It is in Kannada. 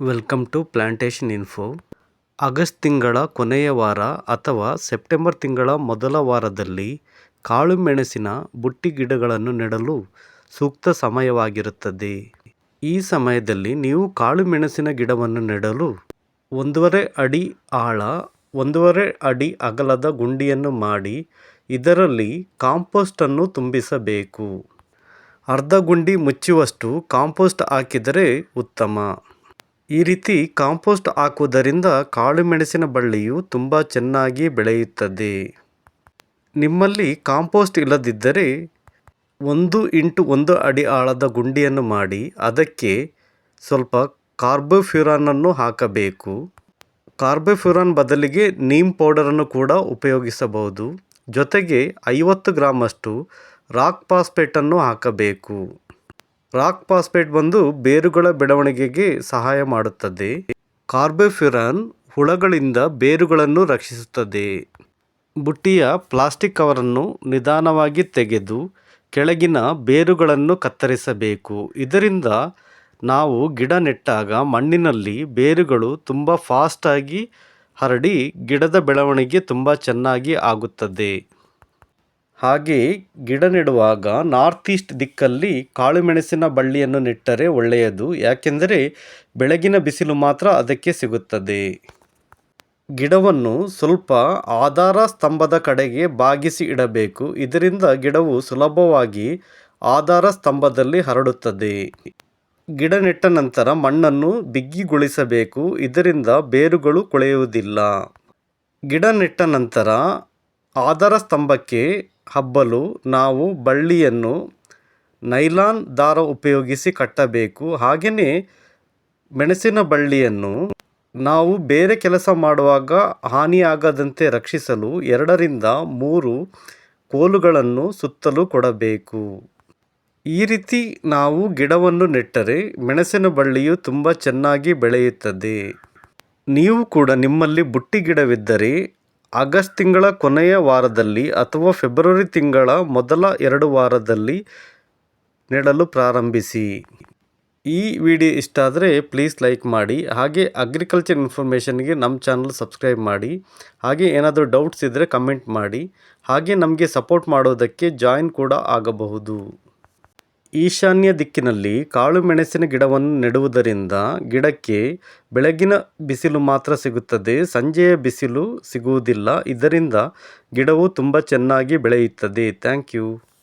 Welcome to plantation info August ತಿಂಗಳ ಕೊನೆಯ ವಾರ ಅಥವಾ ಸೆಪ್ಟೆಂಬರ್ ತಿಂಗಳ ಮೊದಲ ವಾರದಲ್ಲಿ ಕಾಳು ಮೆಣಸಿನ ಬುಟ್ಟಿ ಗಿಡಗಳನ್ನು ನೆಡಲು ಸೂಕ್ತ ಸಮಯವಾಗಿರುತ್ತದೆ. ಈ ಸಮಯದಲ್ಲಿ ನೀವು ಕಾಳು ಮೆಣಸಿನ ಗಿಡವನ್ನು ನೆಡಲು ಒಂದೂವರೆ ಅಡಿ ಆಳ, ಒಂದೂವರೆ ಅಡಿ ಅಗಲದ ಗುಂಡಿಯನ್ನು ಮಾಡಿ ಇದರಲ್ಲಿ ಕಾಂಪೋಸ್ಟನ್ನು ತುಂಬಿಸಬೇಕು. ಅರ್ಧ ಗುಂಡಿ ಮುಚ್ಚುವಷ್ಟು ಕಾಂಪೋಸ್ಟ್ ಹಾಕಿದರೆ ಉತ್ತಮ. ಈ ರೀತಿ ಕಾಂಪೋಸ್ಟ್ ಹಾಕುವುದರಿಂದ ಕಾಳುಮೆಣಸಿನ ಬಳ್ಳಿಯು ತುಂಬ ಚೆನ್ನಾಗಿ ಬೆಳೆಯುತ್ತದೆ. ನಿಮ್ಮಲ್ಲಿ ಕಾಂಪೋಸ್ಟ್ ಇಲ್ಲದಿದ್ದರೆ ಒಂದು ಇಂಟು ಒಂದು ಅಡಿ ಆಳದ ಗುಂಡಿಯನ್ನು ಮಾಡಿ ಅದಕ್ಕೆ ಸ್ವಲ್ಪ ಕಾರ್ಬೋಫ್ಯೂರಾನನ್ನು ಹಾಕಬೇಕು. ಕಾರ್ಬೋಫ್ಯೂರಾನ್ ಬದಲಿಗೆ ನೀಮ್ ಪೌಡರನ್ನು ಕೂಡ ಉಪಯೋಗಿಸಬಹುದು. ಜೊತೆಗೆ ಐವತ್ತು ಗ್ರಾಮಷ್ಟು ರಾಕ್ ಪಾಸ್ಪೇಟನ್ನು ಹಾಕಬೇಕು. ರಾಕ್ ಫಾಸ್ಫೇಟ್ ಬಂದು ಬೇರುಗಳ ಬೆಳವಣಿಗೆಗೆ ಸಹಾಯ ಮಾಡುತ್ತದೆ. ಕಾರ್ಬೋಫ್ಯೂರಾನ್ ಹುಳಗಳಿಂದ ಬೇರುಗಳನ್ನು ರಕ್ಷಿಸುತ್ತದೆ. ಬುಟ್ಟಿಯ ಪ್ಲಾಸ್ಟಿಕ್ ಕವರನ್ನು ನಿಧಾನವಾಗಿ ತೆಗೆದು ಕೆಳಗಿನ ಬೇರುಗಳನ್ನು ಕತ್ತರಿಸಬೇಕು. ಇದರಿಂದ ನಾವು ಗಿಡ ನೆಟ್ಟಾಗ ಮಣ್ಣಿನಲ್ಲಿ ಬೇರುಗಳು ತುಂಬ ಫಾಸ್ಟಾಗಿ ಹರಡಿ ಗಿಡದ ಬೆಳವಣಿಗೆ ತುಂಬ ಚೆನ್ನಾಗಿ ಆಗುತ್ತದೆ. ಹಾಗೆ ಗಿಡ ನೆಡುವಾಗ ನಾರ್ತ್ ಈಸ್ಟ್ ದಿಕ್ಕಲ್ಲಿ ಕಾಳುಮೆಣಸಿನ ಬಳ್ಳಿಯನ್ನು ನೆಟ್ಟರೆ ಒಳ್ಳೆಯದು. ಯಾಕೆಂದರೆ ಬೆಳಗಿನ ಬಿಸಿಲು ಮಾತ್ರ ಅದಕ್ಕೆ ಸಿಗುತ್ತದೆ. ಗಿಡವನ್ನು ಸ್ವಲ್ಪ ಆಧಾರ ಸ್ತಂಭದ ಕಡೆಗೆ ಬಾಗಿಸಿ ಇಡಬೇಕು. ಇದರಿಂದ ಗಿಡವು ಸುಲಭವಾಗಿ ಆಧಾರ ಸ್ತಂಭದಲ್ಲಿ ಹರಡುತ್ತದೆ. ಗಿಡ ನೆಟ್ಟ ನಂತರ ಮಣ್ಣನ್ನು ಬಿಗ್ಗಿಗೊಳಿಸಬೇಕು ಇದರಿಂದ ಬೇರುಗಳು ಕೊಳೆಯುವುದಿಲ್ಲ. ಗಿಡ ನೆಟ್ಟ ನಂತರ ಆಧಾರ ಸ್ತಂಭಕ್ಕೆ ಹಬ್ಬಲು ನಾವು ಬಳ್ಳಿಯನ್ನು ನೈಲಾನ್ ದಾರ ಉಪಯೋಗಿಸಿ ಕಟ್ಟಬೇಕು. ಹಾಗೆಯೇ ಮೆಣಸಿನ ಬಳ್ಳಿಯನ್ನು ನಾವು ಬೇರೆ ಕೆಲಸ ಮಾಡುವಾಗ ಹಾನಿಯಾಗದಂತೆ ರಕ್ಷಿಸಲು ಎರಡರಿಂದ ಮೂರು ಕೋಲುಗಳನ್ನು ಸುತ್ತಲೂ ಕೊಡಬೇಕು. ಈ ರೀತಿ ನಾವು ಗಿಡವನ್ನು ನೆಟ್ಟರೆ ಮೆಣಸಿನ ಬಳ್ಳಿಯು ತುಂಬ ಚೆನ್ನಾಗಿ ಬೆಳೆಯುತ್ತದೆ. ನೀವು ಕೂಡ ನಿಮ್ಮಲ್ಲಿ ಬುಟ್ಟಿ ಗಿಡವಿದ್ದರೆ ಆಗಸ್ಟ್ ತಿಂಗಳ ಕೊನೆಯ ವಾರದಲ್ಲಿ ಅಥವಾ ಫೆಬ್ರವರಿ ತಿಂಗಳ ಮೊದಲ ಎರಡು ವಾರದಲ್ಲಿ ನೆಡಲು ಪ್ರಾರಂಭಿಸಿ. ಈ ವಿಡಿಯೋ ಇಷ್ಟ ಆದರೆ ಪ್ಲೀಸ್ ಲೈಕ್ ಮಾಡಿ, ಹಾಗೆ ಅಗ್ರಿಕಲ್ಚರ್ ಇನ್ಫಾರ್ಮೇಷನ್ಗೆ ನಮ್ಮ ಚಾನಲ್ ಸಬ್ಸ್ಕ್ರೈಬ್ ಮಾಡಿ, ಹಾಗೆ ಏನಾದರೂ ಡೌಟ್ಸ್ ಇದ್ದರೆ ಕಮೆಂಟ್ ಮಾಡಿ, ಹಾಗೆ ನಮಗೆ ಸಪೋರ್ಟ್ ಮಾಡೋದಕ್ಕೆ ಜಾಯಿನ್ ಕೂಡ ಆಗಬಹುದು. ಈಶಾನ್ಯ ದಿಕ್ಕಿನಲ್ಲಿ ಕಾಳು ಮೆಣಸಿನ ಗಿಡವನ್ನು ನೆಡುವುದರಿಂದ ಗಿಡಕ್ಕೆ ಬೆಳಗಿನ ಬಿಸಿಲು ಮಾತ್ರ ಸಿಗುತ್ತದೆ, ಸಂಜೆಯ ಬಿಸಿಲು ಸಿಗುವುದಿಲ್ಲ. ಇದರಿಂದ ಗಿಡವು ತುಂಬ ಚೆನ್ನಾಗಿ ಬೆಳೆಯುತ್ತದೆ. Thank you.